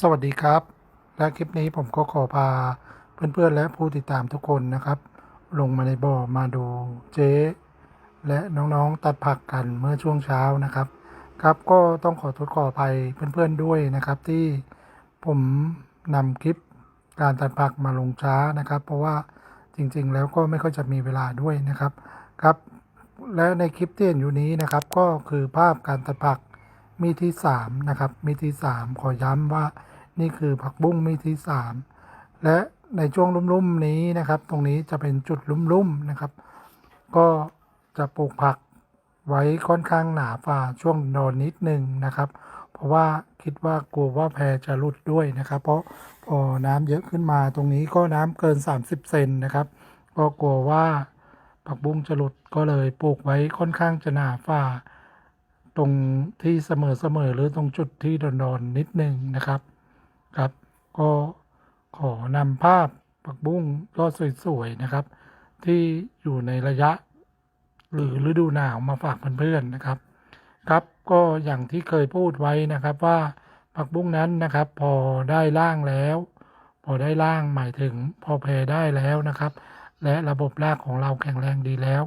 สวัสดีครับ และคลิปนี้ผมก็ขอพาเพื่อนๆและผู้ติดตามทุกคนนะครับ ลงมาในบ่อมาดูเจ๊และน้องๆตัดผักกันเมื่อช่วงเช้านะครับ ครับก็ต้องขอโทษขออภัยเพื่อนๆด้วยนะครับที่ผมนำคลิปการตัดผักมาลงช้านะครับ เพราะว่าจริงๆ แล้วก็ไม่ค่อยจะมีเวลาด้วยนะครับครับ และในคลิปที่เห็นอยู่นี้นะครับ ก็คือภาพการตัดผัก มีที่สามนะครับ มีที่สามขอย้ำว่านี่คือผักบุ้งมีที่สามและในช่วงลุ่มๆนี้นะครับ ตรงนี้จะเป็นจุดลุ่มๆนะครับ ก็จะปลูกผักไว้ค่อนข้างหนาฝ่าช่วงนอนนิดหนึ่งนะครับ เพราะว่าคิดว่ากลัวว่าแพจะหลุดด้วยนะครับ เพราะพอน้ำเยอะขึ้นมาตรงนี้ก็น้ำเกิน 30 เซนนะครับ ก็กลัวว่าผักบุ้งจะหลุดก็เลยปลูกไว้ค่อนข้างจะหนาฝ่า ตรงที่เสมอๆหรือตรงจุดที่ดอนๆนนิดหนึ่งนะครับครับ ก็ขอนำภาพผักบุ้งยอดสวยๆนะครับ ที่อยู่ในระยะ หรือฤดูหนาวมาฝากเพื่อนๆนะครับ ครับก็อย่างที่เคยพูดไว้นะครับว่าผักบุ้งนั้นนะครับ พอได้ร่างแล้ว พอได้ร่างหมายถึงพอแพรได้แล้วนะครับ และระบบรากของเราแข็งแรงดีแล้ว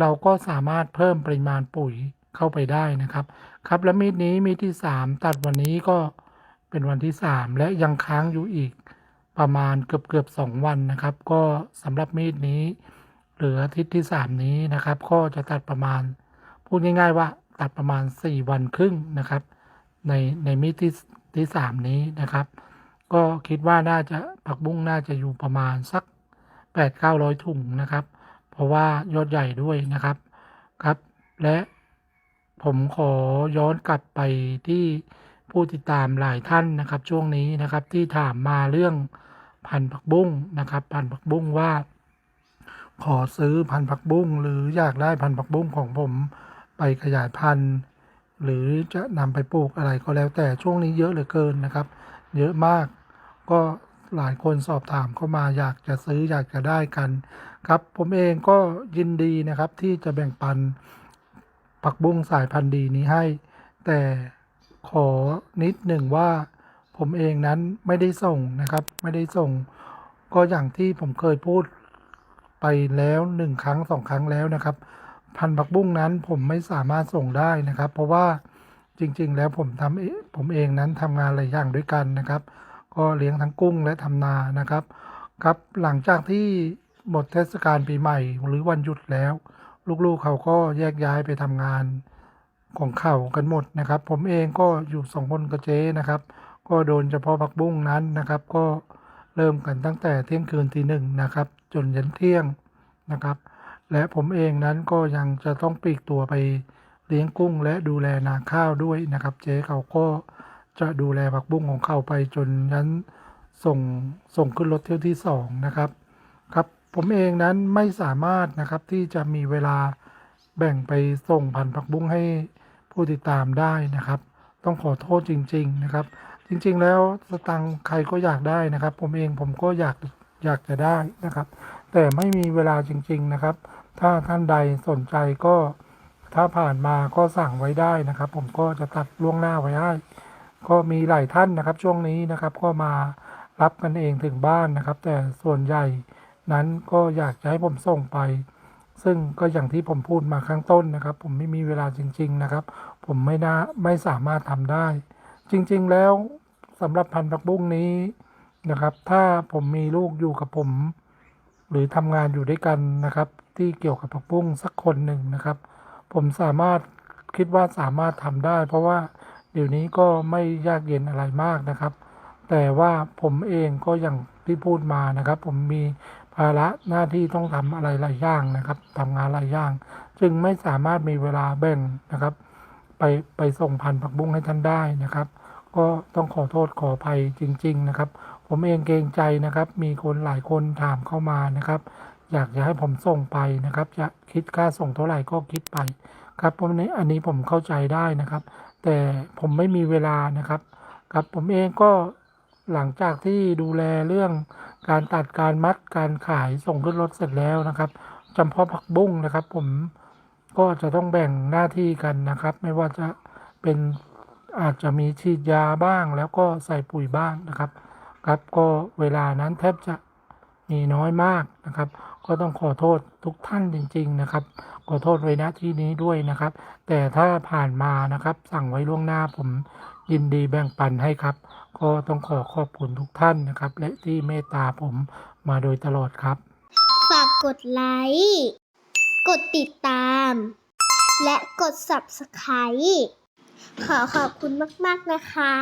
เราก็สามารถเพิ่มปริมาณปุ๋ย เข้าไปได้นะครับ ครับและมีดนี้มีดที่ 3 ตัดวันนี้ก็เป็นวันที่ 3 และยังค้างอยู่อีกประมาณเกือบเกือบสองวันนะครับ ก็สำหรับมีดนี้ เหลืออาทิตย์ที่ 3 นี้นะครับ ก็จะตัดประมาณ พูดง่าย ๆ ว่าตัดประมาณ 4 วันครึ่งนะครับ ในในมีดที่ที่สามนี้นะครับ ก็คิดว่าน่าจะผักบุ้งน่าจะอยู่ประมาณสัก 8 9 0 0ถุงนะครับ เพราะว่ายอดใหญ่ด้วยนะครับครับ และ ผมขอย้อนกลับไปที่ผู้ติดตามหลายท่านนะครับ ช่วงนี้นะครับ ที่ถามมาเรื่องพันธุ์ผักบุ้งนะครับ พันธุ์ผักบุ้งว่า ขอซื้อพันธุ์ผักบุ้งหรืออยากได้พันธุ์ผักบุ้งของผมไปขยายพันธุ์ หรือจะนำไปปลูกอะไรก็แล้วแต่ช่วงนี้เยอะเหลือเกินนะครับ เยอะมากก็หลายคนสอบถามเข้ามาอยากจะซื้ออยากจะได้กัน ครับ ผมเองก็ยินดีนะครับที่จะแบ่งปัน ผักบุ้งสายพันธุ์ดีนี้ให้ แต่ขอนิดหนึ่งว่าผมเองนั้นไม่ได้ส่งนะครับ ไม่ได้ส่ง ก็อย่างที่ผมเคยพูดไปแล้วหนึ่งครั้งสองครั้งแล้วนะครับ พันธุ์ผักบุ้งนั้นผมไม่สามารถส่งได้นะครับ เพราะว่าจริง ๆ แล้วผมทำผมเองนั้นทำงานหลายอย่างด้วยกันนะครับ ก็เลี้ยงทั้งกุ้งและทำนานะครับ ครับหลังจากที่หมดเทศกาลปีใหม่หรือวันหยุดแล้ว ลูกๆเขาก็แยกย้ายไปทำงานของเขากันหมดนะครับ ผมเองก็อยู่สองคนกับเจ๊นะครับ ก็โดนเฉพาะผักบุ้งนั้นนะครับ ก็เริ่มกันตั้งแต่เที่ยงคืนทีหนึ่งนะครับ จนยันเที่ยงนะครับ และผมเองนั้นก็ยังจะต้องปีกตัวไปเลี้ยงกุ้ง และดูแลนาข้าวด้วยนะครับ เจ๊เขาก็จะดูแลผักบุ้งของเขาไปจนยันส่งส่งขึ้นรถเที่ยวที่สองนะครับ ครับ ผมเองนั้นไม่สามารถนะครับที่จะมีเวลาแบ่งไปส่งพันธุ์ผักบุ้งให้ผู้ติดตามได้นะครับ ต้องขอโทษจริง ๆนะครับ จริง ๆ แล้วสตังค์ใครก็อยากได้นะครับ ผมเองผมก็อยากอยากจะได้นะครับ แต่ไม่มีเวลาจริง ๆนะครับ ถ้าท่านใดสนใจก็ถ้าผ่านมาก็สั่งไว้ได้นะครับ ผมก็จะตัดล่วงหน้าไว้ให้ก็มีหลายท่านนะครับ ช่วงนี้นะครับ ก็มารับกันเองถึงบ้านนะครับ แต่ส่วนใหญ่ นั้นก็อยากจะให้ผมส่งไป ซึ่งก็อย่างที่ผมพูดมาข้างต้นนะครับ ผมไม่มีเวลาจริง ๆนะครับ ผมไม่น่าไม่สามารถทำได้ จริงๆแล้วสำหรับพันธุ์ผักบุ้งนี้นะครับ ถ้าผมมีลูกอยู่กับผม หรือทำงานอยู่ด้วยกันนะครับ ที่เกี่ยวกับผักบุ้งสักคนหนึ่งนะครับ ผมสามารถคิดว่าสามารถทำได้ เพราะว่าเดี๋ยวนี้ก็ไม่ยากเย็นอะไรมากนะครับ แต่ว่าผมเองก็อย่างที่พูดมานะครับ ผมมี ภาระหน้าที่ต้องทำอะไรหลายอย่างนะครับทำงานหลายอย่าง จึงไม่สามารถมีเวลาแบ่งนะครับ ไปไปส่งพันธุ์ผักบุ้งให้ท่านได้นะครับ ก็ต้องขอโทษขออภัยจริง ๆ นะครับ ผมเองเกรงใจนะครับ มีคนหลายคนถามเข้ามานะครับ อยากจะให้ผมส่งไปนะครับ จะคิดค่าส่งเท่าไหร่ก็คิดไปครับผมนี้อันนี้ผมเข้าใจได้นะครับ แต่ผมไม่มีเวลานะครับ ครับผมเองก็ หลังจากที่ดูแลเรื่องการตัดการมัดการขายส่งขึ้นรถเสร็จแล้วนะครับจำเพาะผักบุ้งนะครับ ผมก็จะต้องแบ่งหน้าที่กันนะครับ ไม่ว่าจะเป็นอาจจะมีฉีดยาบ้าง แล้วก็ใส่ปุ๋ยบ้างนะครับ ครับก็เวลานั้นแทบจะมีน้อยมากนะครับ ก็ต้องขอโทษทุกท่านจริง ๆ นะครับ ขอโทษไว้ณที่นี้ด้วยนะครับ แต่ถ้าผ่านมานะครับ สั่งไว้ล่วงหน้าผม ยินดีแบ่งปันให้ครับ ก็ต้องขอขอบคุณทุกท่านนะครับ และที่เมตตาผมมาโดยตลอดครับ ฝากกดไลค์ กดติดตาม และกด Subscribe ขอขอบคุณมาก ๆ นะคะ